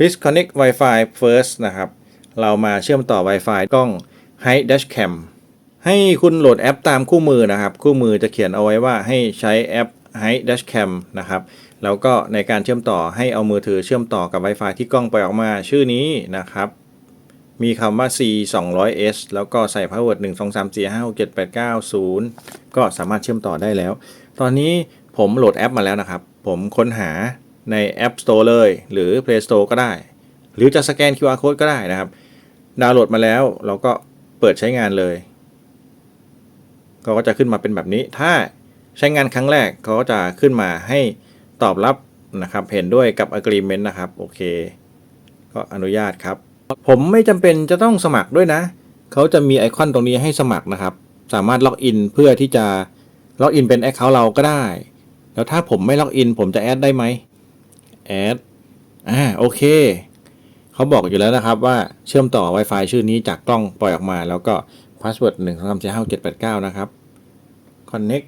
please connect Wi-Fi first นะครับ เรามาเชื่อมต่อ Wi-Fi กล้อง High Dash Cam ให้คุณโหลดแอปตามคู่มือนะครับ คู่มือจะเขียนเอาไว้ว่าให้ใช้แอป High Dash Cam นะครับ แล้วก็ในการเชื่อมต่อให้เอามือถือเชื่อมต่อกับ Wi-Fi ที่กล้องไปอออกมาชื่อนี้นะครับ มีคำว่า C 2 0 0 S แล้วก็ใส่ password 1 2 3 4 5 6 7 8 9 0 ก็สามารถเชื่อมต่อได้แล้ว ตอนนี้ผมโหลดแอปมาแล้วนะครับ ผมค้นหา ใน App Store เลย หรือ Play Store ก็ได้ หรือจะสแกน QR Code ก็ได้นะครับ ดาวน์โหลดมาแล้วเราก็เปิดใช้งานเลยก็จะขึ้นมาเป็นแบบนี้ ถ้าใช้งานครั้งแรกเขาก็จะขึ้นมาให้ตอบรับนะครับ เห็นด้วยกับ agreement นะครับ โอเค ก็อนุญาตครับ ผมไม่จำเป็นจะต้องสมัครด้วยนะ เขาจะมีไอคอนตรงนี้ให้สมัครนะครับ สามารถล็อกอินเพื่อที่จะล็อกอินเป็น Account เราก็ได้ แล้วถ้าผมไม่ล็อกอินผมจะแอดได้ไหม แอดอ่าโอเค เขาบอกอยู่แล้วนะครับว่าเชื่อมต่อ Wi-Fi ชื่อนี้จากกล้องปล่อยออกมา แล้วก็ password 1 2 3 4 5 7 8 9 นะครับ connect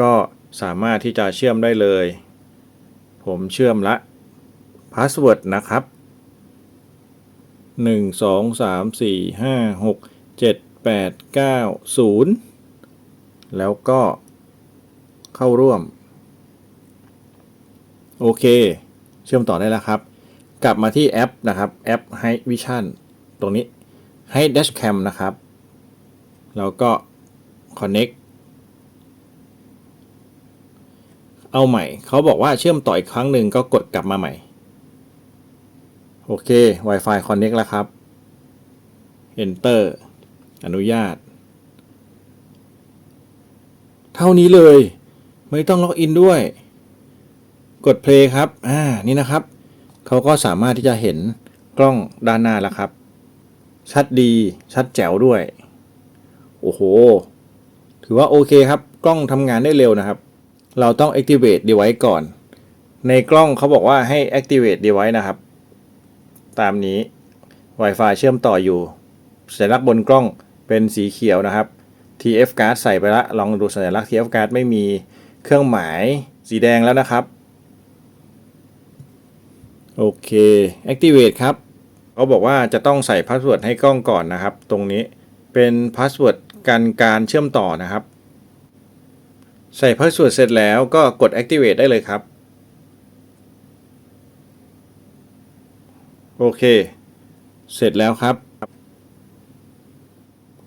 ก็สามารถที่จะเชื่อมได้เลย ผมเชื่อมละ password นะครับ 1 2 3 4 5 6 7 8 9 0 แล้วก็เข้าร่วม โอเค ชื่อมต่อได้แล้วครับ กลับมาที่แอปนะครับแอป Hi Vision ตรงนี้ Hi Dashcam นะครับแล้วก็ Connect เอาใหม่ เขาบอกว่าเชื่อมต่ออีกครั้งหนึ่งก็กดกลับมาใหม่ โอเค Wi-Fi Connect แล้วครับ Enter อนุญาต เท่านี้เลย ไม่ต้องล็อกอินด้วย กด play ครับ อ่า นี่นะครับ เขาก็สามารถที่จะเห็นกล้องด้านหน้าแล้วครับ ชัดดี ชัดแจ๋วด้วย โอ้โห ถือว่าโอเคครับ กล้องทำงานได้เร็วนะครับ เราต้อง activate device ก่อน ในกล้องเขาบอกว่าให้ activate device นะครับ ตามนี้ Wi-Fi เชื่อมต่ออยู่สัญลักษณ์บนกล้องเป็นสีเขียวนะครับ TF card ใส่ไปละ ลองดูสัญลักษณ์ TF card ไม่มีเครื่องหมายสีแดงแล้วนะครับ โอเค activate ครับเขาบอกว่าจะต้องใส่พาสเวิร์ดให้กล้องก่อนนะครับ ตรงนี้เป็นพาสเวิร์ดการการเชื่อมต่อนะครับ ใส่พาสเวิร์ดเสร็จแล้วก็กด activate ได้เลยครับ โอเค เสร็จแล้วครับ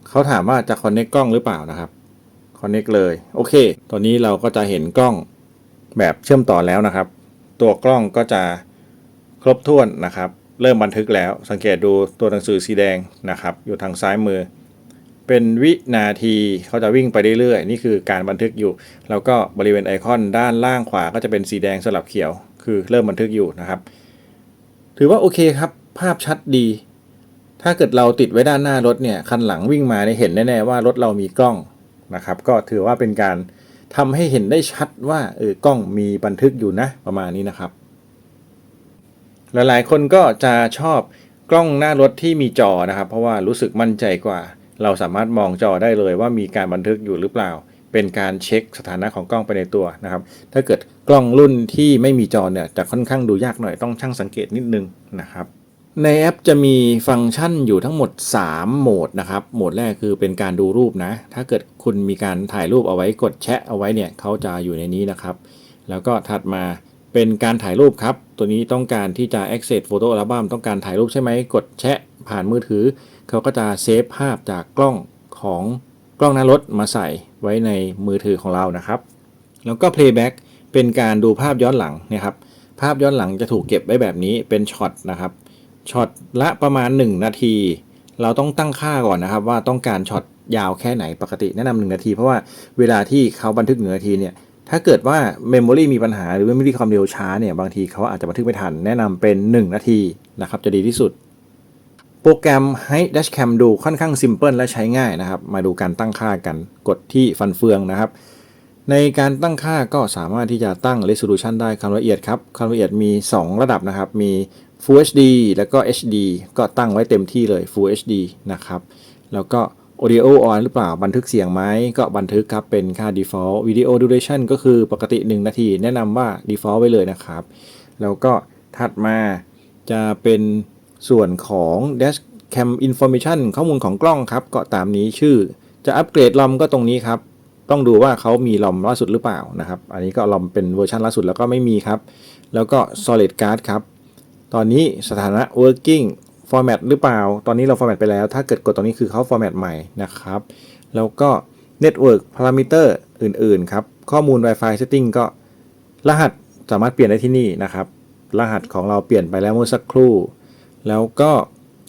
เขาถามว่าจะ connect กล้องหรือเปล่านะครับ connect เลย โอเค ตอนนี้เราก็จะเห็นกล้องแบบเชื่อมต่อแล้วนะครับ ตัวกล้องก็จะ ครบถ้วนนะครับ เริ่มบันทึกแล้วสังเกตดูตัวหนังสือสีแดงนะครับ อยู่ทางซ้ายมือ เป็นวินาทีเขาจะวิ่งไปเรื่อยๆ นี่คือการบันทึกอยู่ แล้วก็บริเวณไอคอนด้านล่างขวาก็จะเป็นสีแดงสลับเขียว คือเริ่มบันทึกอยู่นะครับ ถือว่าโอเคครับ ภาพชัดดี ถ้าเกิดเราติดไว้ด้านหน้ารถเนี่ยคันหลังวิ่งมาเนี่ยเห็นแน่ๆว่ารถเรามีกล้องนะครับ ก็ถือว่าเป็นการทำให้เห็นได้ชัดว่าเออกล้องมีบันทึกอยู่นะประมาณนี้นะครับ หลายๆ คนก็จะชอบกล้องหน้ารถที่มีจอนะครับ เพราะว่ารู้สึกมั่นใจกว่า เราสามารถมองจอได้เลยว่ามีการบันทึกอยู่หรือเปล่า เป็นการเช็คสถานะของกล้องไปในตัวนะครับ ถ้าเกิดกล้องรุ่นที่ไม่มีจอเนี่ยจะค่อนข้างดูยากหน่อยต้องช่างสังเกตนิดนึงนะครับในแอปจะมีฟังก์ชันอยู่ทั้งหมด 3 โหมดนะครับ โหมดแรกคือเป็นการดูรูปนะ ถ้าเกิดคุณมีการถ่ายรูปเอาไว้กดแชะเอาไว้เนี่ยเขาจะอยู่ในนี้นะครับ แล้วก็ถัดมา เป็นการถ่ายรูปครับ ตัวนี้ต้องการที่จะ access photo album ต้องการถ่ายรูปใช่ไหมกดแชะผ่านมือถือ เขาก็จะเซฟภาพจากกล้องของกล้องหน้ารถมาใส่ไว้ในมือถือของเรานะครับ แล้วก็ playback เป็นการดูภาพย้อนหลังนะครับ ภาพย้อนหลังจะถูกเก็บไว้แบบนี้เป็นช็อตนะครับช็อตละประมาณ 1 นาที เราต้องตั้งค่าก่อนนะครับ ว่าต้องการช็อตยาวแค่ไหนปกติแนะนำหนึ่งนาที เพราะว่าเวลาที่เขาบันทึกหนึ่งนาทีเนี่ย ถ้าเกิดว่าเมมโมรีมีปัญหาหรือเมมโมรีความเร็วช้าเนี่ย บางทีเขาอาจจะบันทึกไม่ทัน แนะนำเป็น 1 นาทีนะครับ จะดีที่สุด โปรแกรมให้ Dashcam ดูค่อนข้างซิมเพิลและใช้ง่ายนะครับ มาดูการตั้งค่ากัน กดที่ฟันเฟืองนะครับ ในการตั้งค่าก็สามารถที่จะตั้ง resolution ได้ความละเอียดครับ ความละเอียดมี 2 ระดับนะครับ มี Full HD แล้วก็ HD ก็ตั้งไว้เต็มที่เลย Full HD นะครับ แล้วก็ Audio on หรือเปล่าบันทึกเสียงไหมก็บันทึกครับเป็นค่า default Video duration ก็คือปกติ 1 นาที แนะนำว่า default ไว้เลยนะครับ แล้วก็ถัดมาจะเป็นส่วนของ Dash Cam Information ข้อมูลของกล้องครับก็ตามนี้ชื่อ จะอัปเกรดลอมก็ตรงนี้ครับ ต้องดูว่าเขามีลอมล่าสุดหรือเปล่านะครับ อันนี้ก็ลอมเป็นเวอร์ชันล่าสุดแล้วก็ไม่มีครับ แล้วก็ Solid Card ครับ ตอนนี้สถานะ working format หรือเปล่า ตอนนี้เรา format ไปแล้ว ถ้าเกิดกดตรงนี้คือเขา format ใหม่นะครับ แล้วก็ network parameter อื่นๆ ครับ ข้อมูล Wi-Fi setting ก็รหัสสามารถเปลี่ยนได้ที่นี่นะครับ รหัสของเราเปลี่ยนไปแล้วเมื่อสักครู่ แล้วก็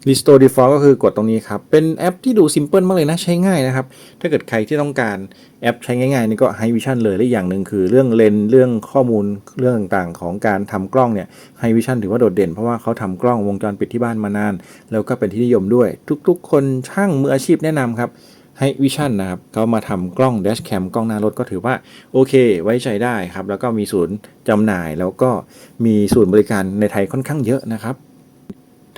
Restore Default ก็คือกดตรงนี้ครับ เป็นแอปที่ดู simple มากเลยนะใช้ง่ายนะครับ ถ้าเกิดใครที่ต้องการแอปใช้ง่ายๆนี่ก็ High Vision เลยและอย่างหนึ่งคือเรื่องเลนส์เรื่องข้อมูลเรื่องต่างๆ ของการทำกล้องเนี่ย High Vision ถือว่าโดดเด่นเพราะว่าเขาทำกล้องวงจรปิดที่บ้านมานาน แล้วก็เป็นที่นิยมด้วย ทุกๆ คนช่างมืออาชีพแนะนำครับให้วิชั่นนะครับเขามาทำกล้องแดชแคมกล้องหน้ารถก็ถือว่าโอเค ไว้ใจได้ครับ แล้วก็มีศูนย์จำหน่ายแล้วก็มีศูนย์บริการในไทยค่อนข้างเยอะนะครับ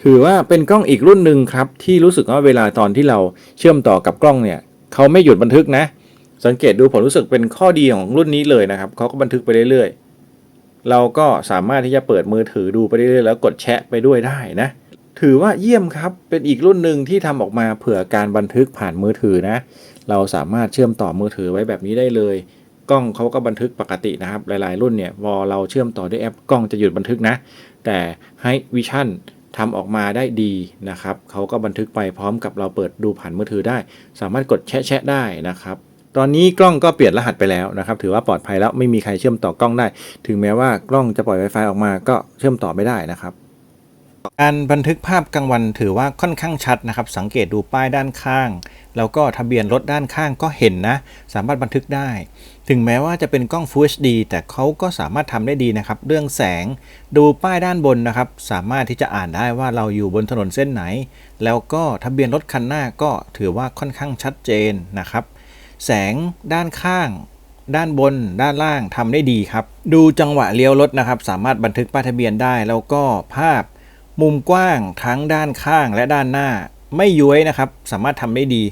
ถือว่าเป็นกล้องอีกรุ่นหนึ่งครับที่รู้สึกว่าเวลาตอนที่เราเชื่อมต่อกับกล้องเนี่ยเขาไม่หยุดบันทึกนะ สังเกตดูผมรู้สึกเป็นข้อดีของรุ่นนี้เลยนะครับเขาก็บันทึกไปเรื่อยๆ เราก็สามารถที่จะเปิดมือถือดูไปเรื่อยๆแล้วกดแชะไปด้วยได้นะถือว่าเยี่ยมครับเป็นอีกรุ่นหนึ่งที่ทำออกมาเผื่อการบันทึกผ่านมือถือนะ เราสามารถเชื่อมต่อมือถือไว้แบบนี้ได้เลยกล้องเขาก็บันทึกปกตินะครับ หลาย ๆ รุ่นเนี่ยพอเราเชื่อมต่อด้วยแอปกล้องจะหยุดบันทึกนะ แต่ให้วิชั่น ทำออกมาได้ดีนะครับเขาก็บันทึกไปพร้อมกับเราเปิดดูผ่านมือถือได้ สามารถกดแชะแชะได้นะครับตอนนี้กล้องก็เปลี่ยนรหัสไปแล้วนะครับถือว่าปลอดภัยแล้วไม่มีใครเชื่อมต่อกล้องได้ ถึงแม้ว่ากล้องจะปล่อย Wi-Fi ออกมาก็เชื่อมต่อไม่ได้นะครับ การบันทึกภาพกลางวันถือว่าค่อนข้างชัดนะครับ สังเกตดูป้ายด้านข้าง แล้วก็ทะเบียนรถด้านข้างก็เห็นนะ สามารถบันทึกได้ ถึงแม้ว่าจะเป็นกล้อง Full HD แต่เขาก็สามารถทำได้ดีนะครับ เรื่องแสงดูป้ายด้านบนนะครับ สามารถที่จะอ่านได้ว่าเราอยู่บนถนนเส้นไหน แล้วก็ทะเบียนรถคันหน้าก็ถือว่าค่อนข้างชัดเจนนะครับ แสงด้านข้างด้านบนด้านล่างทำได้ดีครับ ดูจังหวะเลี้ยวรถนะครับ สามารถบันทึกป้ายทะเบียนได้ แล้วก็ภาพ มุมกว้างทั้งด้านข้างและด้านหน้าไม่ย้วยนะครับ สามารถทำได้ดี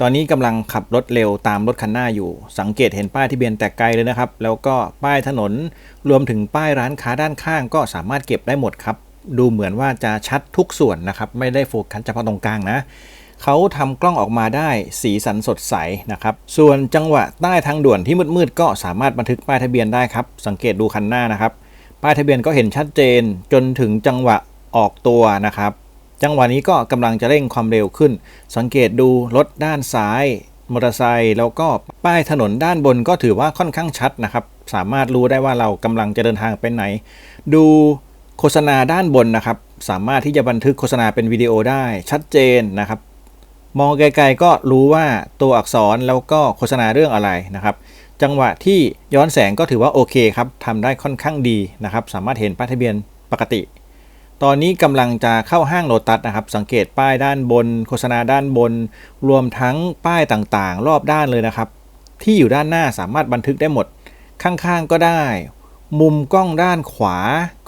ตอนนี้กำลังขับรถเร็วตามรถคันหน้าอยู่ สังเกตเห็นป้ายทะเบียนแต่ไกลเลยนะครับ แล้วก็ป้ายถนนรวมถึงป้ายร้านค้าด้านข้างก็สามารถเก็บได้หมดครับ ดูเหมือนว่าจะชัดทุกส่วนนะครับ ไม่ได้โฟกัสเฉพาะตรงกลางนะเขาทำกล้องออกมาได้สีสันสดใสนะครับ ส่วนจังหวะใต้ทางด่วนที่มืดๆก็สามารถบันทึกป้ายทะเบียนได้ครับ สังเกตดูคันหน้านะครับ ป้ายทะเบียนก็เห็นชัดเจนจนถึงจังหวะ ออกตัวนะครับ จังหวะนี้ก็กำลังจะเร่งความเร็วขึ้น สังเกตดูรถด้านซ้ายมอเตอร์ไซค์แล้วก็ป้ายถนนด้านบนก็ถือว่าค่อนข้างชัดนะครับ สามารถรู้ได้ว่าเรากำลังจะเดินทางไปไหน ดูโฆษณาด้านบนนะครับ สามารถที่จะบันทึกโฆษณาเป็นวิดีโอได้ชัดเจนนะครับ มองไกลๆก็รู้ว่าตัวอักษรแล้วก็โฆษณาเรื่องอะไรนะครับ จังหวะที่ย้อนแสงก็ถือว่าโอเคครับทำได้ค่อนข้างดีนะครับ สามารถเห็นป้ายทะเบียนปกติ ตอนนี้กำลังจะเข้าห้างโลตัสนะครับ สังเกตป้ายด้านบน โฆษณาด้านบน รวมทั้งป้ายต่างๆ รอบด้านเลยนะครับ ที่อยู่ด้านหน้าสามารถบันทึกได้หมด ข้างๆก็ได้ มุมกล้องด้านขวา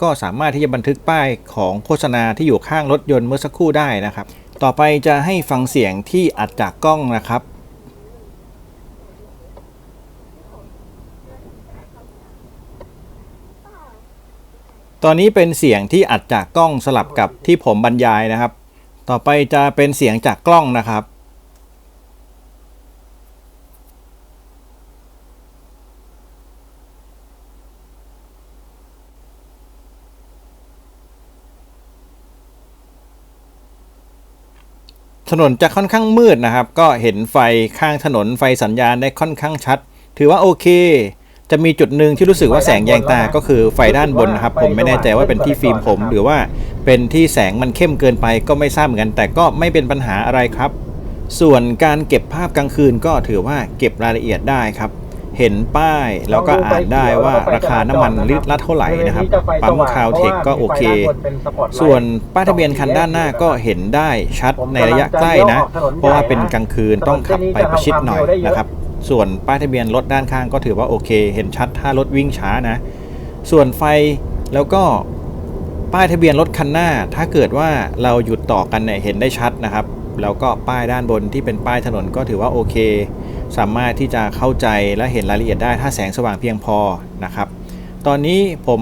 ก็สามารถที่จะบันทึกป้ายของโฆษณาที่อยู่ข้างรถยนต์เมื่อสักครู่ได้นะครับ ต่อไปจะให้ฟังเสียงที่อัดจากกล้องนะครับ ตอนนี้เป็นเสียงที่อัดจากกล้องสลับกับที่ผมบรรยายนะครับ ต่อไปจะเป็นเสียงจากกล้องนะครับถนนจะค่อนข้างมืดนะครับ ก็เห็นไฟข้างถนนไฟสัญญาณได้ค่อนข้างชัด ถือว่าโอเค จะมีจุดหนึ่งที่รู้สึกว่าแสงแยงตาก็คือไฟด้านบนนะครับ ผมไม่แน่ใจว่าเป็นที่ฟิล์มผม หรือว่าเป็นที่แสงมันเข้มเกินไปก็ไม่ทราบเหมือนกัน แต่ก็ไม่เป็นปัญหาอะไรครับ ส่วนการเก็บภาพกลางคืนก็ถือว่าเก็บรายละเอียดได้ครับ เห็นป้ายแล้วก็อ่านได้ว่าราคาน้ำมันลิตรละเท่าไหร่นะครับปั๊มคาวเทคก็โอเค ส่วนป้ายทะเบียนคันด้านหน้าก็เห็นได้ชัดในระยะใกล้นะ เพราะว่าเป็นกลางคืนต้องขับไปประชิดหน่อยนะครับ ส่วนป้ายทะเบียนรถด้านข้างก็ถือว่าโอเค เห็นชัดถ้ารถวิ่งช้านะ ส่วนไฟแล้วก็ป้ายทะเบียนรถคันหน้า ถ้าเกิดว่าเราหยุดต่อกันเนี่ยเห็นได้ชัดนะครับ แล้วก็ป้ายด้านบนที่เป็นป้ายถนนก็ถือว่าโอเค สามารถที่จะเข้าใจและเห็นรายละเอียดได้ถ้าแสงสว่างเพียงพอนะครับ ตอนนี้ผม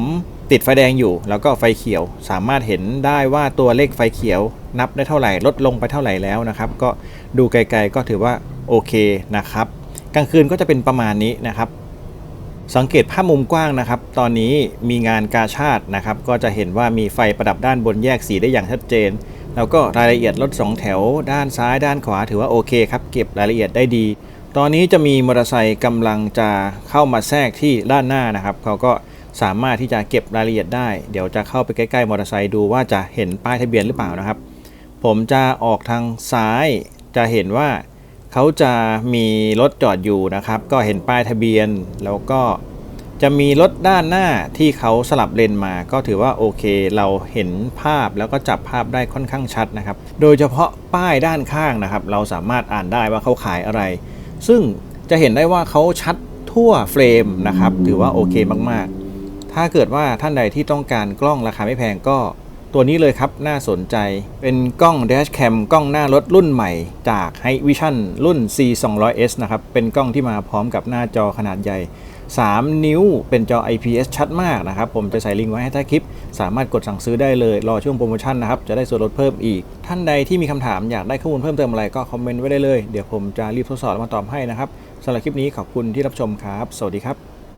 ติดไฟแดงอยู่ แล้วก็ไฟเขียว สามารถเห็นได้ว่าตัวเลขไฟเขียว นับได้เท่าไหร่ลดลงไปเท่าไหร่แล้วนะครับ ก็ดูไกลๆก็ถือว่าโอเคนะครับ กลางคืนก็จะเป็นประมาณนี้นะครับ สังเกตภาพมุมกว้างนะครับ ตอนนี้มีงานกาชาตินะครับ ก็จะเห็นว่ามีไฟประดับด้านบนแยกสีได้อย่างชัดเจน แล้วก็รายละเอียดรถ2แถว ด้านซ้ายด้านขวาถือว่าโอเคครับเก็บรายละเอียดได้ดี ตอนนี้จะมีมอเตอร์ไซค์กำลังจะเข้ามาแทรกที่ด้านหน้านะครับเขาก็สามารถที่จะเก็บรายละเอียดได้ เดี๋ยวจะเข้าไปใกล้ๆมอเตอร์ไซค์ดูว่าจะเห็นป้ายทะเบียนหรือเปล่านะครับ ผมจะออกทางซ้ายจะเห็นว่า เขาจะมีรถจอดอยู่นะครับ ก็เห็นป้ายทะเบียน แล้วก็จะมีรถด้านหน้าที่เขาสลับเลนมา ก็ถือว่าโอเค เราเห็นภาพแล้วก็จับภาพได้ค่อนข้างชัดนะครับ โดยเฉพาะป้ายด้านข้างนะครับ เราสามารถอ่านได้ว่าเขาขายอะไร ซึ่งจะเห็นได้ว่าเขาชัดทั่วเฟรมนะครับ ถือว่าโอเคมากๆ ถ้าเกิดว่าท่านใดที่ต้องการกล้องราคาไม่แพงก็ ตัวนี้เลยครับน่าสนใจเป็นกล้อง Dash Cam กล้องหน้ารถรุ่นใหม่จาก High Vision รุ่น C200S นะครับ เป็นกล้องที่มาพร้อมกับหน้าจอขนาดใหญ่ 3 นิ้วเป็นจอ IPS ชัดมากนะครับ ผมจะใส่ลิงก์ไว้ให้ใต้คลิป สามารถกดสั่งซื้อได้เลย รอช่วงโปรโมชั่นนะครับ จะได้ส่วนลดเพิ่มอีก ท่านใดที่มีคำถามอยากได้ข้อมูลเพิ่มเติมอะไรก็คอมเมนต์ไว้ได้เลย เดี๋ยวผมจะรีบทดสอบมาตอบให้นะครับสำหรับคลิปนี้ขอบคุณที่รับชมครับ สวัสดีครับ